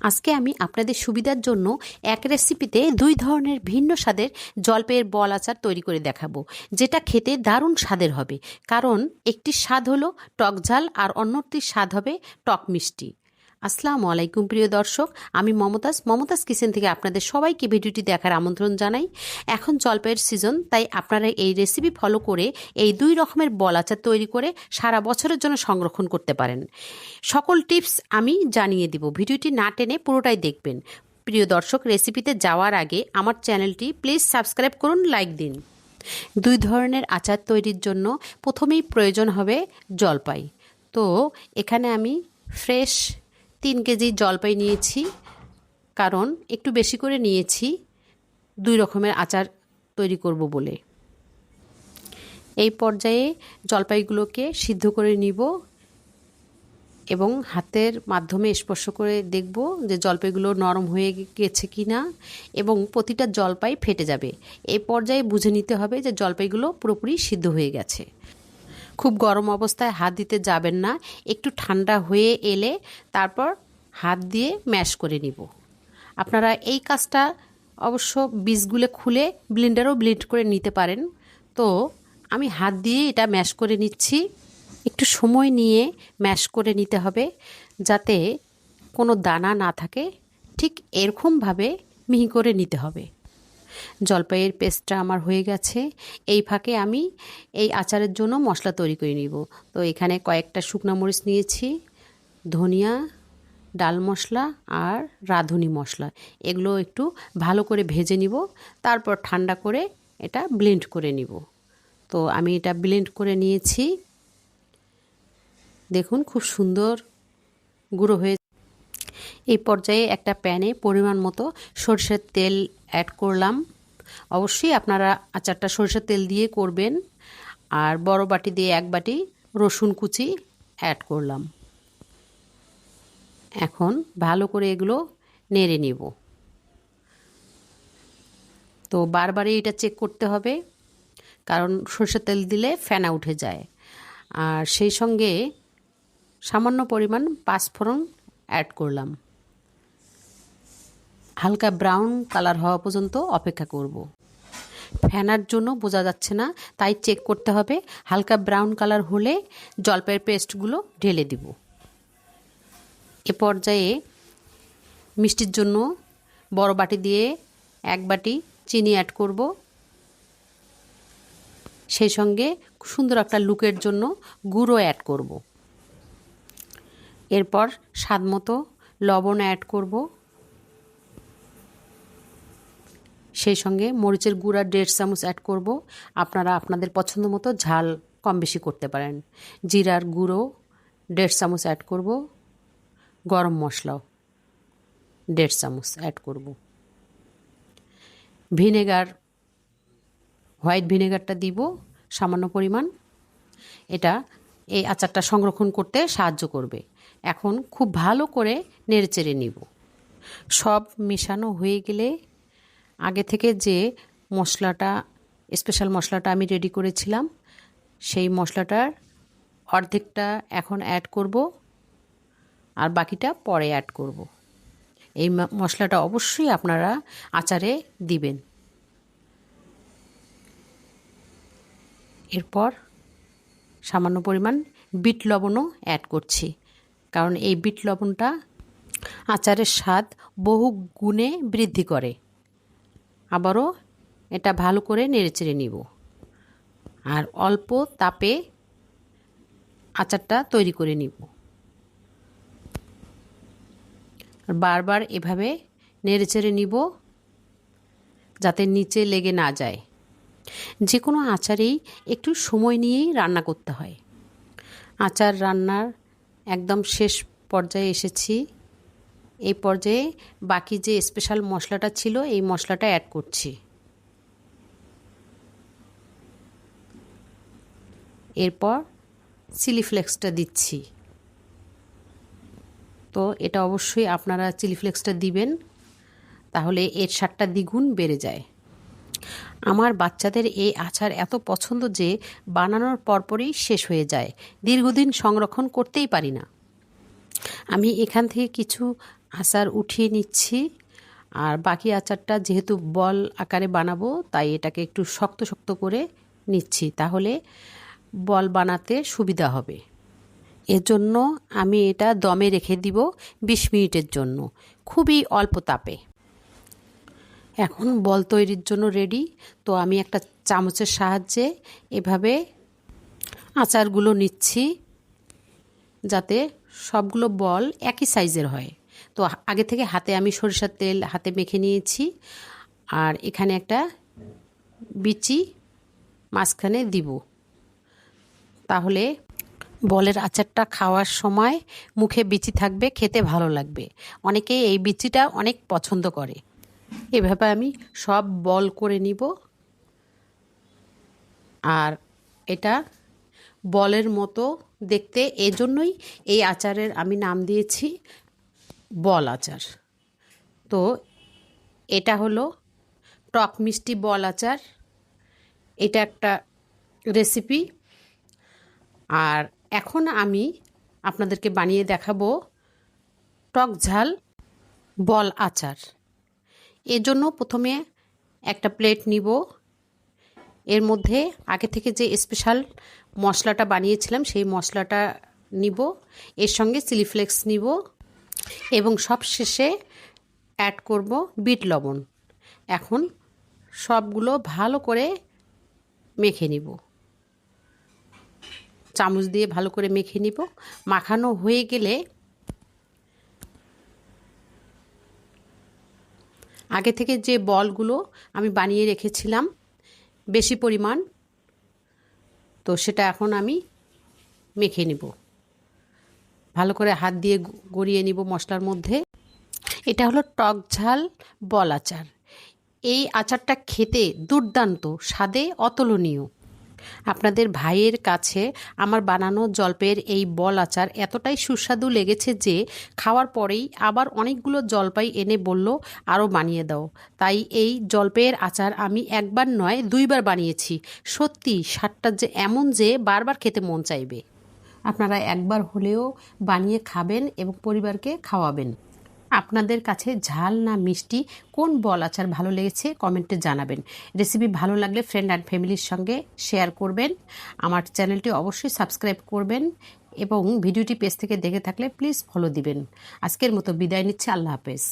আজকে আমি আপনাদের সুবিধার জন্য এক রেসিপিতে দুই ধরনের ভিন্ন স্বাদের জলপের বল আচার তৈরি করে দেখাবো, যেটা খেতে দারুণ স্বাদের হবে। কারণ একটি স্বাদ হলো টক ঝাল আর অন্যটির স্বাদ হবে টক মিষ্টি। আসসালামু আলাইকুম, প্রিয় দর্শক। আমি মমতাজ। মমতাজ কিচেন থেকে আপনাদের সবাইকে ভিডিওটি দেখার আমন্ত্রণ জানাই। এখন জলপাইয়ের সিজন, তাই আপনারা এই রেসিপি ফলো করে এই দুই রকমের বল আচার তৈরি করে সারা বছরের জন্য সংরক্ষণ করতে পারেন। সকল টিপস আমি জানিয়ে দিব। ভিডিওটি না টেনে পুরোটাই দেখবেন। প্রিয় দর্শক রেসিপিতে যাওয়ার আগে আমার চ্যানেলটি প্লিজ সাবস্ক্রাইব করুন লাইক দিন। দুই ধরনের আচার তৈরির জন্য প্রথমেই প্রয়োজন হবে জলপাই। তো এখানে আমি ফ্রেশ তিন কেজি জলপাই নিয়েছি, কারণ একটু বেশি করে নিয়েছি, দুই রকমের আচার তৈরি করব বলে। এই পর্যায়ে জলপাইগুলোকে সিদ্ধ করে নিব এবং হাতের মাধ্যমে স্পর্শ করে দেখব যে জলপাইগুলো নরম হয়ে গেছে কি না এবং প্রতিটা জলপাই ফেটে যাবে। এই পর্যায়ে বুঝে নিতে হবে যে জলপাইগুলো পুরোপুরি সিদ্ধ হয়ে গেছে। খুব গরম অবস্থায় হাত দিতে যাবেন না। একটু ঠান্ডা হয়ে এলে তারপর হাত দিয়ে ম্যাশ করে নিব। আপনারা এই কাজটা অবশ্য বীজগুলো খুলে ব্লেন্ডারও ব্লেন্ড করে নিতে পারেন। তো আমি হাত দিয়ে এটা ম্যাশ করে নিচ্ছি। একটু সময় নিয়ে ম্যাশ করে নিতে হবে যাতে কোনো দানা না থাকে। ঠিক এরকমভাবে মিহি করে নিতে হবে। জলপাইয়ের পেস্টটা আমার হয়ে গেছে। এই ফাঁকে আমি এই আচারের জন্য মশলা তৈরি করে নিব। তো এখানে কয়েকটা শুকনো মরিচ নিয়েছি, ধনিয়া, ডাল মশলা আর রাঁধুনি মশলা। এগুলো একটু ভালো করে ভেজে নিব, তারপর ঠান্ডা করে এটা ব্লেন্ড করে নিব। তো আমি এটা ব্লেন্ড করে নিয়েছি। দেখুন খুব সুন্দর গুঁড়ো হয়ে এই পর্যায়ে একটা প্যানে পরিমাণ মতো সরষের তেল অ্যাড করলাম। অবশ্যই আপনারা আচারটা সরষের তেল দিয়ে করবেন। আর বড় বাটি দিয়ে এক বাটি রসুন কুচি অ্যাড করলাম। এখন ভালো করে এগুলো নেড়ে নেব। তো বারবারই এটা চেক করতে হবে, কারণ সরষের তেল দিলে ফেনা উঠে যায়। আর সেই সঙ্গে সামান্য পরিমাণ পাঁচফোড়ন অ্যাড করলাম। হালকা ব্রাউন কালার হওয়া পর্যন্ত অপেক্ষা করব। ফ্যানার জন্য বোঝা যাচ্ছে না, তাই চেক করতে হবে। হালকা ব্রাউন কালার হলে জলপাইয়ের পেস্টগুলো ঢেলে দিব। এ পর্যায়ে মিষ্টির জন্য বড় বাটি দিয়ে এক বাটি চিনি অ্যাড করব। সেই সঙ্গে সুন্দর একটা লুকের জন্য গুঁড়ো অ্যাড করব। এরপর স্বাদ মতো লবণ অ্যাড করব। সেই সঙ্গে মরিচের গুঁড়া দেড় চামচ অ্যাড করব। আপনারা আপনাদের পছন্দ মতো ঝাল কম বেশি করতে পারেন। জিরার গুঁড়ো দেড় চামচ অ্যাড করব। গরম মশলাও দেড় চামচ অ্যাড করব। ভিনেগার, হোয়াইট ভিনেগারটা দিব সামান্য পরিমাণ। এটা এই আচারটা সংরক্ষণ করতে সাহায্য করবে। এখন খুব ভালো করে নেড়েচেড়ে নিব। সব মেশানো হয়ে গেলে আগে থেকে যে মশলাটা স্পেশাল মশলাটা আমি রেডি করেছিলাম, সেই মশলাটার অর্ধেকটা এখন অ্যাড করব আর বাকিটা পরে অ্যাড করব। এই মশলাটা অবশ্যই আপনারা আচারে দিবেন। এরপর সামান্য পরিমাণ বিট লবণও অ্যাড করছি, কারণ এই বিট লবণটা আচারের স্বাদ বহু গুণে বৃদ্ধি করে। আবারও এটা ভালো করে নেড়েচেড়ে নিব। আর অল্প তাপে আচারটা তৈরি করে নিব। বারবার এভাবে নেড়েচেড়ে নিব যাতে নিচে লেগে না যায়। যে কোনো আচারেই একটু সময় নিয়েই রান্না করতে হয়। আচার রান্নার একদম শেষ পর্যায়ে এসেছি। এই পর্যায়ে বাকি যে স্পেশাল মশলাটা ছিল, এই মশলাটা অ্যাড করছি। এরপর চিলি ফ্লেক্সটা দিচ্ছি। তো এটা অবশ্যই আপনারা চিলি ফ্লেক্সটা দিবেন, তাহলে এর স্বাদটা দ্বিগুণ বেড়ে যায়। আমার বাচ্চাদের এই আচার এত পছন্দ যে বানানোর পরপরই শেষ হয়ে যায়, দীর্ঘদিন সংরক্ষণ করতেই পারি না। আমি এখান থেকে কিছু আচার উঠিয়ে নিচ্ছি। আর বাকি আচারটা যেহেতু বল আকারে বানাবো, তাই এটাকে একটু শক্ত শক্ত করে নিচ্ছি। তাহলে বল বানাতে সুবিধা হবে। এর জন্য আমি এটা দমে রেখে দিব বিশ মিনিটের জন্য। খুবই অল্প তাপে। এখন বল তৈরির জন্য রেডি। তো আমি একটা চামচের সাহায্যে এভাবে আচারগুলো নিচ্ছি, যাতে সবগুলো বল একই সাইজের হয়। তো আগে থেকে হাতে আমি সরিষার তেল হাতে মেখে নিয়েছি। আর এখানে একটা বিচি মাঝখানে দিব। তাহলে বলের আচারটা খাওয়ার সময় মুখে বিচি থাকবে, খেতে ভালো লাগবে। অনেকেই এই বিচিটা অনেক পছন্দ করে। এভাবে আমি সব বল করে নিব। আর এটা বলের মতো দেখতে। এজন্যই এই আচারের আমি নাম দিয়েছি বল আচার। তো এটা হলো টক মিষ্টি বল আচার। এটা একটা রেসিপি আর এখন আমি আপনাদেরকে বানিয়ে দেখাবো টক ঝাল বল আচার। এর জন্য প্রথমে একটা প্লেট নিব। এর মধ্যে আগে থেকে যে স্পেশাল মশলাটা বানিয়েছিলাম, সেই মশলাটা নিব। এর সঙ্গে চিলি ফ্লেক্স নিব। এবং সব শেষে অ্যাড করব বিট লবণ। এখন সবগুলো ভালো করে মেখে নিব। চামচ দিয়ে ভালো করে মেখে নিব। মাখানো হয়ে গেলে আগে থেকে যে বলগুলো আমি বানিয়ে রেখেছিলাম, বেশি পরিমাণ, তো সেটা এখন আমি মেখে নিব। ভালো করে হাত দিয়ে গড়িয়ে নিব মশলার মধ্যে। এটা হলো টক ঝাল, বল আচার। এই আচারটা খেতে দুর্দান্ত, স্বাদে অতুলনীয়। আপনাদের ভাইয়ের কাছে আমার বানানো জলপের এই বল আচার এতটাই সুস্বাদু লেগেছে যে খাওয়ার পরেই আবার অনেকগুলো জলপাই এনে বলল আরও বানিয়ে দাও। তাই এই জলপের আচার আমি একবার নয়, দুইবার বানিয়েছি। সত্যি, স্বাদটা যে এমন যে বারবার খেতে মন চাইবে। আপনারা একবার হলেও বানিয়ে খাবেন এবং পরিবারকে খাওয়াবেন। আপনাদের কাছে ঝাল না মিষ্টি কোন বল আচার ভালো লেগেছে কমেন্টে জানাবেন। রেসিপি ভালো লাগলে ফ্রেন্ড অ্যান্ড ফ্যামিলির সঙ্গে শেয়ার করবেন। আমার চ্যানেলটি অবশ্যই সাবস্ক্রাইব করবেন এবং ভিডিওটি পেজ থেকে দেখে থাকলে প্লিজ ফলো দিবেন। আজকের মতো বিদায় নিচ্ছে, আল্লাহ হাফেজ।